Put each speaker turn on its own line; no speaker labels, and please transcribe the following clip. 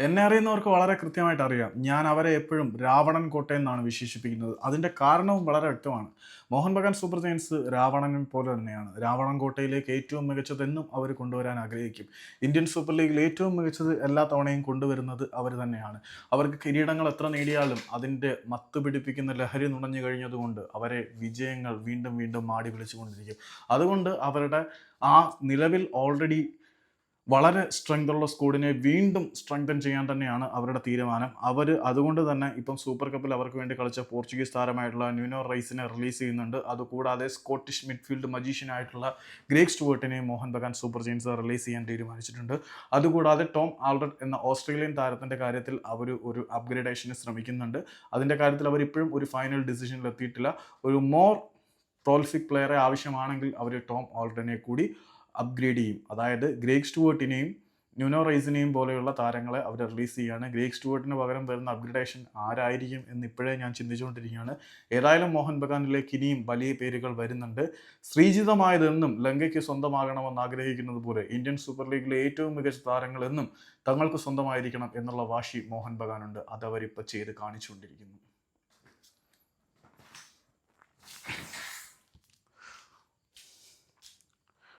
എന്നെ അറിയുന്നവർക്ക് വളരെ കൃത്യമായിട്ട് അറിയാം. ഞാൻ അവരെ എപ്പോഴും രാവണൻ കോട്ട എന്നാണ് വിശേഷിപ്പിക്കുന്നത്. അതിന്റെ കാരണവും വളരെ വ്യക്തമാണ്. മോഹൻ ബഗാൻ സൂപ്പർ ജയൻസ് രാവണനെ പോലെ തന്നെയാണ്. രാവണൻ കോട്ടയിലേക്ക് ഏറ്റവും മികച്ചതെന്നും അവർ കൊണ്ടുവരാൻ ആഗ്രഹിക്കും. ഇന്ത്യൻ സൂപ്പർ ലീഗിൽ ഏറ്റവും മികച്ചത് എല്ലാ തവണയും കൊണ്ടുവരുന്നത് അവർ തന്നെയാണ്. അവർക്ക് കിരീടങ്ങൾ എത്ര നേടിയാലും അതിന്റെ മത്ത് പിടിപ്പിക്കുന്ന ലഹരി നുണഞ്ഞു കഴിഞ്ഞതുകൊണ്ട് അവരെ വിജയങ്ങൾ വീണ്ടും വീണ്ടും മാടി വിളിച്ചുകൊണ്ടിരിക്കും. അതുകൊണ്ട് അവരുടെ ആ നിലവിൽ ഓൾറെഡി വളരെ സ്ട്രെങ്ത് ഉള്ള സ്കൂഡിനെ വീണ്ടും സ്ട്രെങ്തൻ ചെയ്യാൻ തന്നെയാണ് അവരുടെ തീരുമാനം. അവർ അതുകൊണ്ട് തന്നെ ഇപ്പം സൂപ്പർ കപ്പിൽ അവർക്ക് വേണ്ടി കളിച്ച പോർച്ചുഗീസ് താരമായിട്ടുള്ള ന്യൂനോ റൈസിനെ റിലീസ് ചെയ്യുന്നുണ്ട്. അതുകൂടാതെ സ്കോട്ടിഷ് മിഡ്ഫീൽഡ് മജീഷ്യനായിട്ടുള്ള Greek സ്റ്റുവേർട്ടിനെ Mohun Bagan super giants release ചെയ്യാൻ തീരുമാനിച്ചിട്ടുണ്ട്. അതുകൂടാതെ ടോം ആൾറഡ് എന്ന ഓസ്ട്രേലിയൻ താരത്തിന്റെ കാര്യത്തിൽ അവർ ഒരു അപ്ഗ്രേഡേഷന് ശ്രമിക്കുന്നുണ്ട്. അതിന്റെ കാര്യത്തിൽ അവർ ഇപ്പോഴും ഒരു ഫൈനൽ ഡിസിഷനിൽ എത്തിയിട്ടില്ല. ഒരു മോർ പ്രോൽഫിക് പ്ലെയറെ ആവശ്യമാണെങ്കിൽ അവർ ടോം ഓൾറഡിനെ കൂടി അപ്ഗ്രേഡ് ചെയ്യും. അതായത് ഗ്രേഗ് സ്റ്റുവേർട്ടിനെയും ന്യൂനോ റൈസിനെയും പോലെയുള്ള താരങ്ങളെ അവർ റിലീസ് ചെയ്യുകയാണ്. ഗ്രേഗ് സ്റ്റുവേർട്ടിന് പകരം വരുന്ന അപ്ഗ്രേഡേഷൻ ആരായിരിക്കും എന്ന് ഇപ്പോഴേ ഞാൻ ചിന്തിച്ചുകൊണ്ടിരിക്കുകയാണ്. ഏതായാലും മോഹൻ ബഗാനിലേക്ക് ഇനിയും വലിയ പേരുകൾ വരുന്നുണ്ട്. ശ്രീജിതമായതെന്നും ലങ്കയ്ക്ക് സ്വന്തമാകണമെന്ന് ആഗ്രഹിക്കുന്നത് പോലെ ഇന്ത്യൻ സൂപ്പർ ലീഗിലെ ഏറ്റവും മികച്ച താരങ്ങളെന്നും തങ്ങൾക്ക് സ്വന്തമായിരിക്കണം എന്നുള്ള വാശി മോഹൻ ബഗാനുണ്ട്. അതവരിപ്പോൾ ചെയ്ത് കാണിച്ചുകൊണ്ടിരിക്കുന്നു.